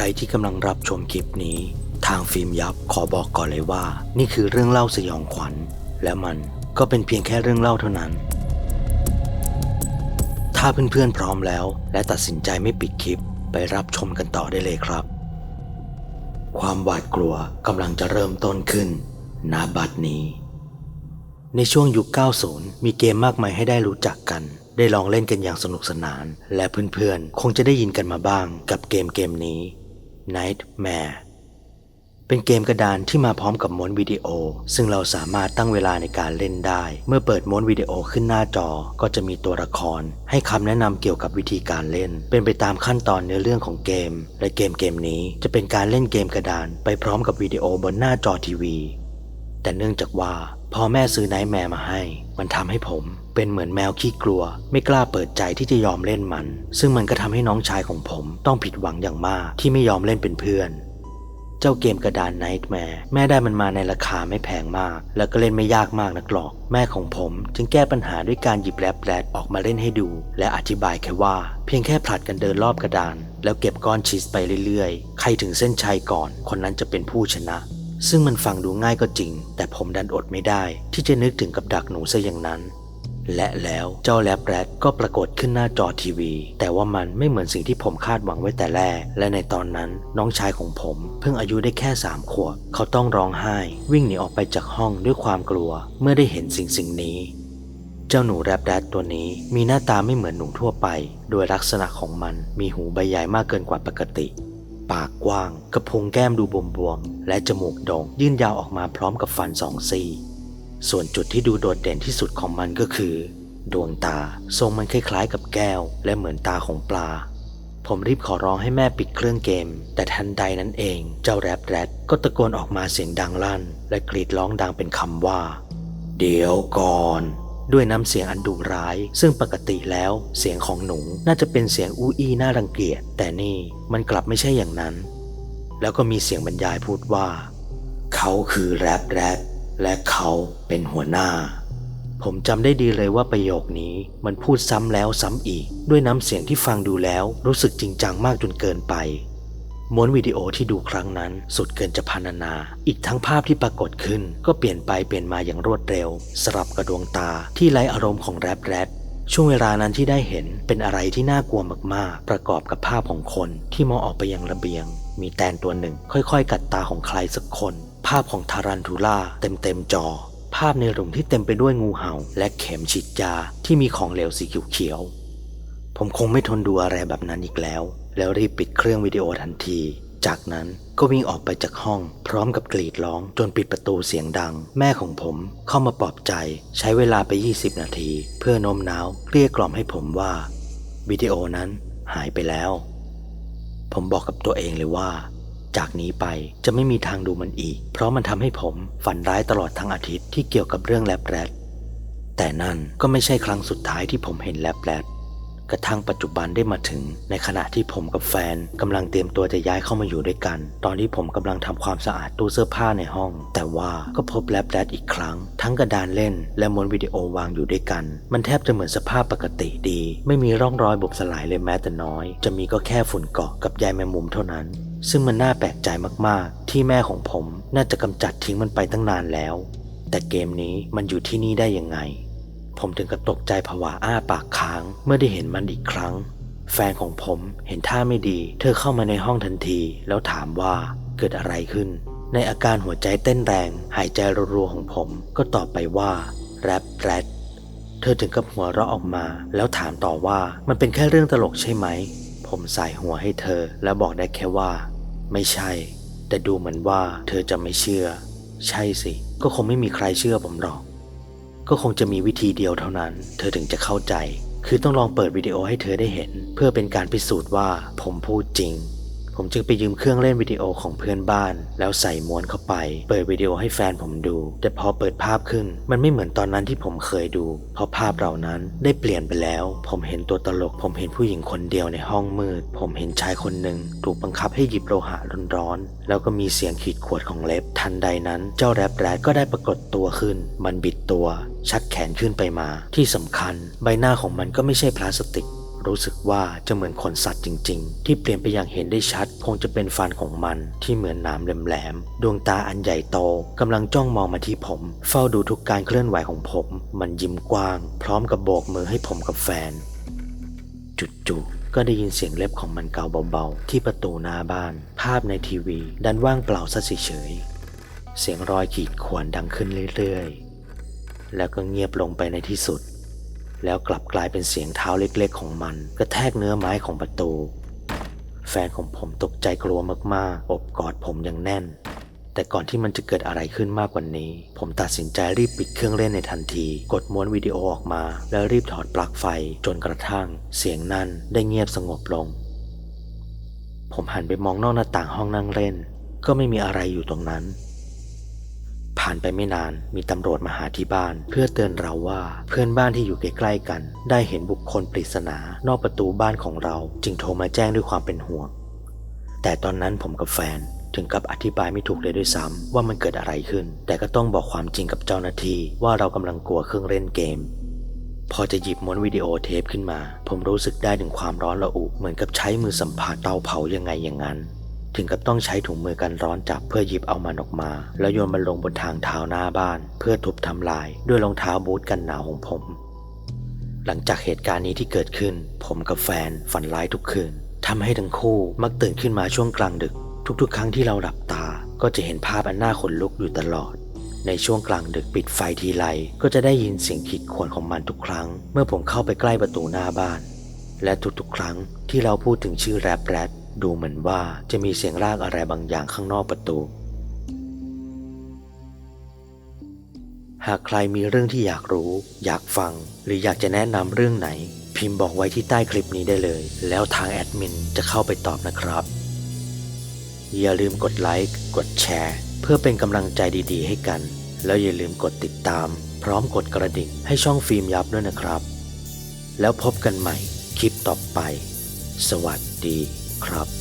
รที่กำลังรับชมคลิปนี้ ทางฟิล์มยับขอบอกก่อนเลยว่า นี่คือเรื่องเล่าสยองขวัญ และมันก็เป็นเพียงแค่เรื่องเล่าเท่านั้น ถ้าเพื่อนๆพร้อมแล้ว และตัดสินใจไม่ปิดคลิปไปรับชมกันต่อได้เลยครับ ความหวาดกลัวกำลังจะเริ่มต้นขึ้นณบัดนี้ ในช่วงยุค 90 มีเกมมากมายให้ได้รู้จักกันได้ลองเล่นกันอย่างสนุกสนาน และเพื่อนๆ คงจะได้ยินกันมาบ้างกับเกมเกมนี้ Nightmare เป็นเกมกระดานที่มาพร้อมกับม้วนวิดีโอ ซึ่งเราสามารถตั้งเวลาในการเล่นได้ เมื่อเปิดม้วนวิดีโอขึ้นหน้าจอก็จะมีตัวละคร ให้คำแนะนำเกี่ยวกับวิธีการเล่น เป็นไปตามขั้นตอนเนื้อเรื่องของเกม และเกมเกมนี้จะเป็นการเล่นเกมกระดาน ไปพร้อมกับวิดีโอบนหน้าจอทีวี แต่เนื่องจากว่า พอแม่ซื้อไนท์แมร์มาให้ มันทำให้ผมเป็นเหมือนแมวขี้กลัว ไม่กล้าเปิดใจที่จะยอมเล่นมัน ซึ่งมันก็ทำให้น้องชายของผมต้องผิดหวังอย่างมากที่ไม่ยอมเล่นเป็นเพื่อน เจ้าเกมกระดานไนท์แมร์แม่ได้มันมาในราคาไม่แพงมาก แล้วก็เล่นไม่ยากมากนักหรอก แม่ของผมจึงแก้ปัญหาด้วยการหยิบแรปแรดออกมาเล่นให้ดู และอธิบายแค่ว่า เพียงแค่ผลัดกันเดินรอบกระดาน แล้วเก็บก้อนชีสไปเรื่อยๆ ใครถึงเส้นชัยก่อน คนนั้นจะเป็นผู้ชนะ ซึ่งมันฟังดูง่ายก็จริง แต่ผมดันอดไม่ได้ ที่จะนึกถึงกับดักหนูซะอย่างนั้น และแล้วเจ้าแรปแรดก็ปรากฏขึ้นหน้าจอทีวี แต่ว่ามันไม่เหมือนสิ่งที่ผมคาดหวังไว้แต่แรก และในตอนนั้นน้องชายของผม เพิ่งอายุได้แค่สามขวบ เขาต้องร้องไห้ วิ่งหนีออกไปจากห้องด้วยความกลัว เมื่อได้เห็นสิ่งสิ่งนี้เจ้าหนูแรปแรดตัวนี้มีหน้าตาไม่เหมือนหนูทั่วไป โดยลักษณะของมันมีหูใบใหญ่มากเกินกว่าปกติ ปากกว้าง กระพุ้งแก้มดูบวมๆ และจมูกโด่งยื่นยาวออกมาพร้อมกับฟันสองซี่ ส่วนจุดที่ดูโดดเด่นที่สุดของมันก็คือ ดวงตาทรงมันคล้ายๆกับแก้ว และเหมือนตาของปลา ผมรีบขอร้องให้แม่ปิดเครื่องเกม แต่ทันใดนั้นเอง เจ้าแรปแรดก็ตะโกนออกมาเสียงดังลั่น และกรีดร้องดังเป็นคำว่า เดี๋ยวก่อน ด้วยน้ำเสียงอันดุร้าย ซึ่งปกติแล้วเสียงของหนูน่าจะเป็นเสียงอู้อี้น่ารังเกียจ แต่นี่มันกลับไม่ใช่อย่างนั้น แล้วก็มีเสียงบรรยายพูดว่า เขาคือแรปแรดและเขาเป็นหัวหน้า ผมจำได้ดีเลยว่าประโยคนี้มันพูดซ้ำแล้วซ้ำอีก ด้วยน้ำเสียงที่ฟังดูแล้วรู้สึกจริงจังมากจนเกินไป ม้วนวิดีโอที่ดูครั้งนั้นสุดเกินจะพรรณนา อีกทั้งภาพที่ปรากฏขึ้น ก็เปลี่ยนไปเปลี่ยนมาอย่างรวดเร็ว สลับกับดวงตาที่ไร้อารมณ์ของแรปแรดช่วงเวลานั้นที่ได้เห็นเป็นอะไรที่น่ากลัวมากๆ ประกอบกับภาพของคนที่มองออกไปยังระเบียง มีแตนตัวหนึ่งค่อยๆ กัดตาของใครสักคน ภาพของทารันทูล่าเต็มๆจอ ภาพในหลุมที่เต็มไปด้วยงูเห่า และเข็มฉีดยาที่มีของเหลวสีเขียวๆ ผมคงไม่ทนดูอะไรแบบนั้นอีกแล้ว แล้วรีบปิดเครื่องวิดีโอทันที จากนั้นก็วิ่งออกไปจากห้อง พร้อมกับกรีดร้องจนปิดประตูเสียงดัง แม่ของผมเข้ามาปลอบใจ ใช้เวลาไป 20 นาที เพื่อโน้มน้าวเกลี้ยกล่อมให้ผมว่า วิดีโอนั้นหายไปแล้ว ผมบอกกับตัวเองเลยว่า จากนี้ไปจะไม่มีทางดูมันอีก เพราะมันทำให้ผมฝันร้ายตลอดทั้งอาทิตย์ที่เกี่ยวกับเรื่องแลบแรดแต่นั่นก็ไม่ใช่ครั้งสุดท้ายที่ผมเห็นแลบแรด กระทั่งปัจจุบันได้มาถึง ในขณะที่ผมกับแฟนกำลังเตรียมตัวจะย้ายเข้ามาอยู่ด้วยกัน ตอนที่ผมกำลังทำความสะอาดตู้เสื้อผ้าในห้อง แต่ว่าก็พบแลบแรดอีกครั้ง ทั้งกระดานเล่น และม้วนวิดีโอวางอยู่ด้วยกัน มันแทบจะเหมือนสภาพปกติดี ไม่มีร่องรอยบุบสลายเลยแม้แต่น้อย จะมีก็แค่ฝุ่นเกาะกับใยแมงมุมเท่านั้นซึ่งมันน่าแปลกใจมากๆ ที่แม่ของผมน่าจะกำจัดทิ้งมันไปตั้งนานแล้ว แต่เกมนี้มันอยู่ที่นี่ได้ยังไง ผมถึงกับตกใจผวาอ้าปากค้างเมื่อได้เห็นมันอีกครั้ง แฟนของผมเห็นท่าไม่ดี เธอเข้ามาในห้องทันที แล้วถามว่าเกิดอะไรขึ้น ในอาการหัวใจเต้นแรง หายใจรัวๆของผมก็ตอบไปว่าแรปแรดเธอถึงกับหัวเราะออกมา แล้วถามต่อว่ามันเป็นแค่เรื่องตลกใช่ไหม ผมสายหัวให้เธอ แล้วบอกได้แค่ว่า ไม่ใช่ แต่ดูเหมือนว่าเธอจะไม่เชื่อ ใช่สิ ก็คงไม่มีใครเชื่อผมหรอก ก็คงจะมีวิธีเดียวเท่านั้น เธอถึงจะเข้าใจ คือต้องลองเปิดวิดีโอให้เธอได้เห็น เพื่อเป็นการพิสูจน์ว่าผมพูดจริง ผมจึงไปยืมเครื่องเล่นวิดีโอของเพื่อนบ้าน แล้วใส่ม้วนเข้าไป เปิดวิดีโอให้แฟนผมดู แต่พอเปิดภาพขึ้น มันไม่เหมือนตอนนั้นที่ผมเคยดู เพราะภาพเหล่านั้นได้เปลี่ยนไปแล้ว ผมเห็นตัวตลก ผมเห็นผู้หญิงคนเดียวในห้องมืด ผมเห็นชายคนหนึ่งถูกบังคับให้หยิบโลหะร้อนๆแล้วก็มีเสียงขีดข่วดของเล็บ ทันใดนั้น เจ้าแรปแรดก็ได้ปรากฏตัวขึ้น มันบิดตัว ชักแขนขึ้นไปมา ที่สำคัญ ใบหน้าของมันก็ไม่ใช่พลาสติก รู้สึกว่าจะเหมือนขนสัตว์จริง ๆ ที่เปลี่ยนไปอย่างเห็นได้ชัด คงจะเป็นฟันของมันที่เหมือนหนามแหลมๆดวงตาอันใหญ่โตกำลังจ้องมองมาที่ผม เฝ้าดูทุกการเคลื่อนไหวของผม มันยิ้มกว้าง พร้อมกับโบกมือให้ผมกับแฟน จุดๆก็ได้ยินเสียงเล็บของมันเกาเบาๆ ที่ประตูหน้าบ้าน ภาพในทีวี ดันว่างเปล่าซะเฉยเสียงรอยขีดข่วนดังขึ้นเรื่อยๆ แล้วก็เงียบลงไปในที่สุด แล้วกลับกลายเป็นเสียงเท้าเล็กๆ ของมันกระแทกเนื้อไม้ของประตู แฟนของผมตกใจกลัวมากๆ อบกอดผมอย่างแน่น แต่ก่อนที่มันจะเกิดอะไรขึ้นมากกว่านี้ ผมตัดสินใจรีบปิดเครื่องเล่นในทันที กดม้วนวิดีโอออกมา แล้วรีบถอดปลั๊กไฟ จนกระทั่ง เสียงนั้นได้เงียบสงบลง ผมหันไปมองนอกหน้าต่างห้องนั่งเล่น ก็ไม่มีอะไรอยู่ตรงนั้น ผ่านไปไม่นานมีตำรวจมาหาที่บ้าน เพื่อเตือนเราว่าเพื่อนบ้านที่อยู่ใกล้ๆกัน ได้เห็นบุคคลปริศนา นอกประตูบ้านของเรา จึงโทรมาแจ้งด้วยความเป็นห่วง แต่ตอนนั้นผมกับแฟนถึงกับอธิบายไม่ถูกเลยด้วยซ้ำว่ามันเกิดอะไรขึ้น แต่ก็ต้องบอกความจริงกับเจ้าหน้าที่ว่าเรากำลังกลัวเครื่องเล่นเกม พอจะหยิบม้วนวิดีโอเทปขึ้นมา ผมรู้สึกได้ถึงความร้อนระอุเหมือนกับใช้มือสัมผัสเตาเผายังไงอย่างนั้น ถึงกับต้องใช้ถุงมือกันร้อนจับเพื่อหยิบเอามันออกมา แล้วโยนมันลงบนทางเท้าหน้าบ้าน เพื่อทุบทำลายด้วยรองเท้าบูทกันหนาวของผม หลังจากเหตุการณ์นี้ที่เกิดขึ้น ผมกับแฟนฝันร้ายทุกคืนทำให้ทั้งคู่มักตื่นขึ้นมาช่วงกลางดึก ทุกๆ ครั้งที่เราหลับตา ก็จะเห็นภาพอันน่าขนลุกอยู่ตลอด ในช่วงกลางดึกปิดไฟทีไรก็จะได้ยินเสียงขีดข่วนของมันทุกครั้ง เมื่อผมเข้าไปใกล้ประตูหน้าบ้าน และทุกๆ ครั้งที่เราพูดถึงชื่อแรปแรด ดูเหมือนว่าจะมีเสียงลากอะไรบางอย่างข้างนอกประตู หากใครมีเรื่องที่อยากรู้ อยากฟัง หรืออยากจะแนะนำเรื่องไหน พิมพ์บอกไว้ที่ใต้คลิปนี้ได้เลย แล้วทางแอดมินจะเข้าไปตอบนะครับ อย่าลืมกดไลค์ กดแชร์ เพื่อเป็นกำลังใจดีๆ ให้กัน แล้วอย่าลืมกดติดตาม พร้อมกดกระดิ่งให้ช่องฟิล์มยับด้วยนะครับ แล้วพบกันใหม่คลิปต่อไป สวัสดี ครับ